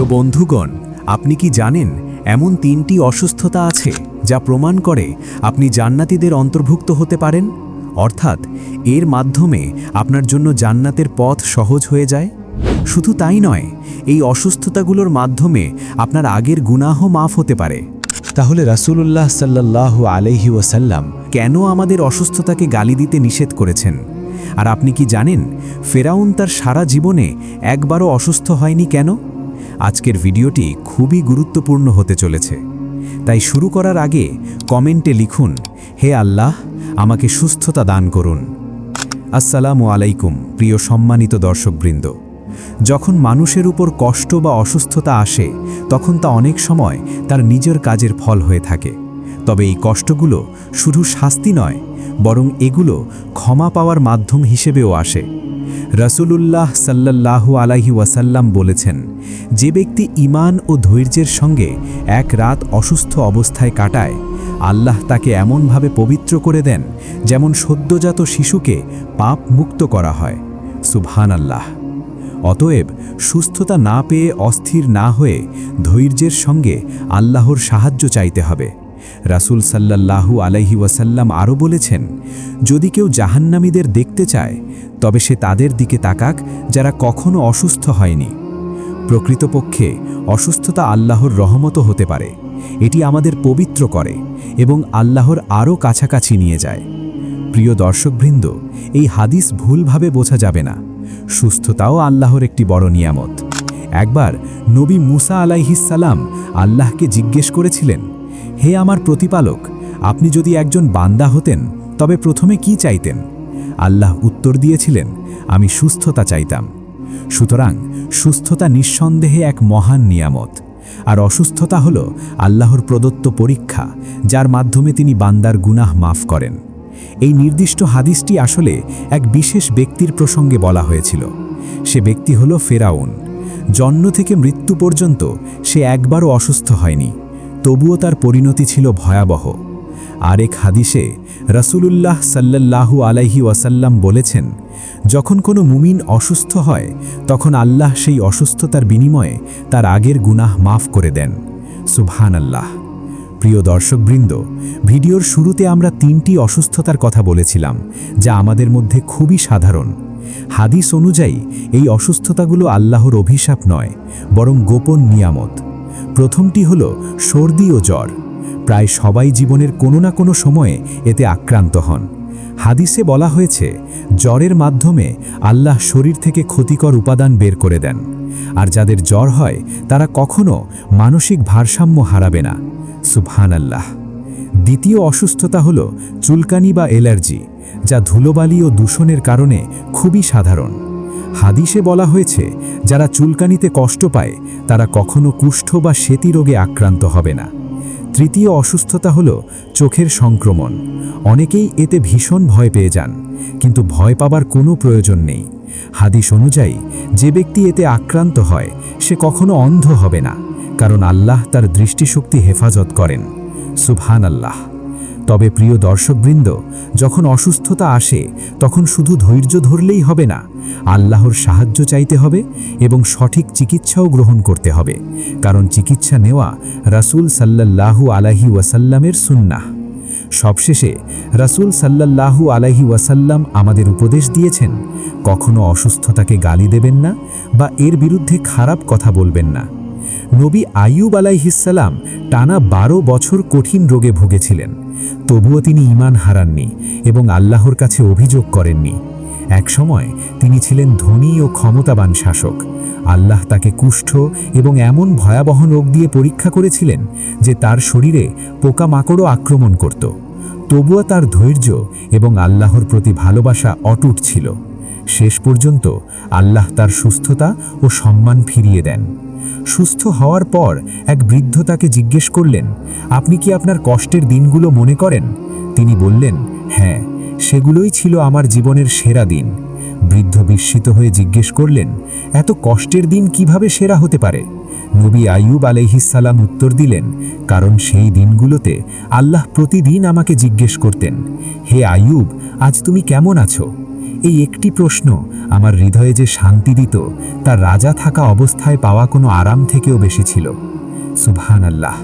প্রিয় বন্ধুগণ, আপনি কি জানেন এমন তিনটি অসুস্থতা আছে যা প্রমাণ করে আপনি জান্নাতীদের অন্তর্ভুক্ত হতে পারেন? অর্থাৎ, এর মাধ্যমে আপনার জন্য জান্নাতের পথ সহজ হয়ে যায়? শুধু তাই নয়, এই অসুস্থতাগুলোর মাধ্যমে আপনার আগের গুনাহ মাফ হতে পারে। তাহলে রাসূলুল্লাহ সাল্লাহ আলহি ওয়াসাল্লাম কেন আমাদের অসুস্থতাকে গালি দিতে নিষেধ করেছেন? আর আপনি কি জানেন, ফেরাউন তার সারা জীবনে একবারও অসুস্থ হয়নি কেন? আজকের ভিডিওটি খুবই গুরুত্বপূর্ণ হতে চলেছে। তাই শুরু করার আগে কমেন্টে লিখুন, হে আল্লাহ, আমাকে সুস্থতা দান করুন। আসসালামু আলাইকুম, প্রিয় সম্মানিত দর্শকবৃন্দ। যখন মানুষের উপর কষ্ট বা অসুস্থতা আসে, তখন তা অনেক সময় তার নিজের কাজের ফল হয়ে থাকে। তবে এই কষ্টগুলো শুধু শাস্তি নয় বরং এগুলো ক্ষমা পাওয়ার মাধ্যম হিসেবেও আসে। রসুলুল্লাহ সাল্লাল্লাহু আলাইহি ওয়াসাল্লাম বলেছেন, যে ব্যক্তি ইমান ও ধৈর্যের সঙ্গে এক রাত অসুস্থ অবস্থায় কাটায়, আল্লাহ তাকে এমনভাবে পবিত্র করে দেন যেমন সদ্যজাত শিশুকে পাপ মুক্ত করা হয়। সুবহান আল্লাহ অতএব সুস্থতা না পেয়ে অস্থির না হয়ে ধৈর্যের সঙ্গে আল্লাহর সাহায্য চাইতে হবে। রাসূল সাল্লাল্লাহু আলাইহি ওয়াসাল্লাম আরও বলেছেন, যদি কেউ জাহান্নামীদের দেখতে চায়, তবে সে তাদের দিকে তাকাক যারা কখনো অসুস্থ হয়নি। প্রকৃতপক্ষে অসুস্থতা আল্লাহর রহমত হতে পারে। এটি আমাদের পবিত্র করে এবং আল্লাহর আরও কাছাকাছি নিয়ে যায়। প্রিয় দর্শকবৃন্দ, এই হাদিস ভুলভাবে বোঝা যাবে না। সুস্থতাও আল্লাহর একটি বড় নিয়ামত। একবার নবী মুসা আলাইহিসাল্লাম আল্লাহকে জিজ্ঞেস করেছিলেন হে আমার প্রতিপালক, আপনি যদি একজন বান্দা হতেন, তবে প্রথমে কি চাইতেন? আল্লাহ উত্তর দিয়েছিলেন, আমি সুস্থতা চাইতাম। সুতরাং সুস্থতা নিঃসন্দেহে এক মহান নিয়ামত। আর অসুস্থতা হল আল্লাহর প্রদত্ত পরীক্ষা, যার মাধ্যমে তিনি বান্দার গুনাহ মাফ করেন। এই নির্দিষ্ট হাদিসটি আসলে এক বিশেষ ব্যক্তির প্রসঙ্গে বলা হয়েছিল। সে ব্যক্তি হল ফেরাউন। জন্ম থেকে মৃত্যু পর্যন্ত সে একবারও অসুস্থ হয়নি। তবুও তার পরিণতি ছিল ভয়াবহ। আরেক হাদিসে রসুলুল্লাহ সাল্লাল্লাহু আলাইহি ওয়াসাল্লাম বলেছেন, যখন কোনো মুমিন অসুস্থ হয়, তখন আল্লাহ সেই অসুস্থতার বিনিময়ে তার আগের গুনাহ মাফ করে দেন। সুবহান আল্লাহ প্রিয় দর্শকবৃন্দ, ভিডিওর শুরুতে আমরা তিনটি অসুস্থতার কথা বলেছিলাম, যা আমাদের মধ্যে খুবই সাধারণ। হাদিস অনুযায়ী, এই অসুস্থতাগুলো আল্লাহর অভিশাপ নয়, বরং গোপন নিয়ামত। প্রথমটি হল সর্দি ও জ্বর। প্রায় সবাই জীবনের কোনো না কোনো সময়ে এতে আক্রান্ত হন। হাদিসে বলা হয়েছে, জ্বরের মাধ্যমে আল্লাহ শরীর থেকে ক্ষতিকর উপাদান বের করে দেন। আর যাদের জ্বর হয়, তারা কখনো মানসিক ভারসাম্য হারাবে না। সুবহান আল্লাহ দ্বিতীয় অসুস্থতা হল চুলকানি বা অ্যালার্জি যা ধুলোবালি ও দূষণের কারণে খুবই সাধারণ। হাদিসে বলা হয়েছে, যারা চুলকানিতে কষ্ট পায়, তারা কখনো কুষ্ঠ বা সেতি রোগে আক্রান্ত হবে না। তৃতীয় অসুস্থতা হল চোখের সংক্রমণ। অনেকেই এতে ভীষণ ভয় পেয়ে যান, কিন্তু ভয় পাবার কোনো প্রয়োজন নেই। হাদিস অনুযায়ী, যে ব্যক্তি এতে আক্রান্ত হয়, সে কখনো অন্ধ হবে না, কারণ আল্লাহ তার দৃষ্টিশক্তি হেফাজত করেন। সুবহান আল্লাহ তবে প্রিয় দর্শকবৃন্দ, যখন অসুস্থতা আসে, তখন শুধু ধৈর্য ধরলেই হবে না, আল্লাহর সাহায্য চাইতে হবে এবং সঠিক চিকিৎসাও গ্রহণ করতে হবে, কারণ চিকিৎসা নেওয়া রাসূল সাল্লাল্লাহু আলাহি ওয়াসাল্লামের সুন্নাহ। সবশেষে, রাসূল সাল্লাল্লাহু আলাইহি ওয়াসাল্লাম আমাদের উপদেশ দিয়েছেন, কখনো অসুস্থতাকে গালি দেবেন না বা এর বিরুদ্ধে খারাপ কথা বলবেন না। নবী আইয়ুব আলাইহিসাল্লাম টানা বারো বছর কঠিন রোগে ভুগেছিলেন। তবুও তিনি ইমান হারাননি এবং আল্লাহর কাছে অভিযোগ করেননি। একসময় তিনি ছিলেন ধনী ও ক্ষমতাবান শাসক। আল্লাহ তাকে কুষ্ঠ এবং এমন ভয়াবহ রোগ দিয়ে পরীক্ষা করেছিলেন যে তার শরীরে পোকামাকড়ও আক্রমণ করত। তবুও তার ধৈর্য এবং আল্লাহর প্রতি ভালোবাসা অটুট ছিল। শেষ পর্যন্ত আল্লাহ তার সুস্থতা ও সম্মান ফিরিয়ে দেন। সুস্থ হওয়ার পর এক বৃদ্ধ তাকে জিজ্ঞেস করলেন, আপনি কি আপনার কষ্টের দিনগুলো মনে করেন? তিনি বললেন হ্যাঁ সেগুলোই ছিল আমার জীবনের সেরা দিন। বৃদ্ধ বিস্মিত হয়ে জিজ্ঞেস করলেন, এত কষ্টের দিন কীভাবে সেরা হতে পারে? নবী আইয়ুব আলাইহিসাল্লাম উত্তর দিলেন, কারণ সেই দিনগুলোতে আল্লাহ প্রতিদিন আমাকে জিজ্ঞেস করতেন, হে আইয়ুব, আজ তুমি কেমন আছো? এই একটি প্রশ্ন আমার হৃদয়ে যে শান্তি দিত, তা রাজা থাকা অবস্থায় পাওয়া কোনো আরাম থেকেও বেশি ছিল। সুভান আল্লাহ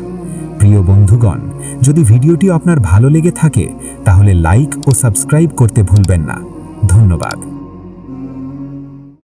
প্রিয় বন্ধুগণ, যদি ভিডিওটি আপনার ভালো লেগে থাকে, তাহলে লাইক ও সাবস্ক্রাইব করতে ভুলবেন না। ধন্যবাদ।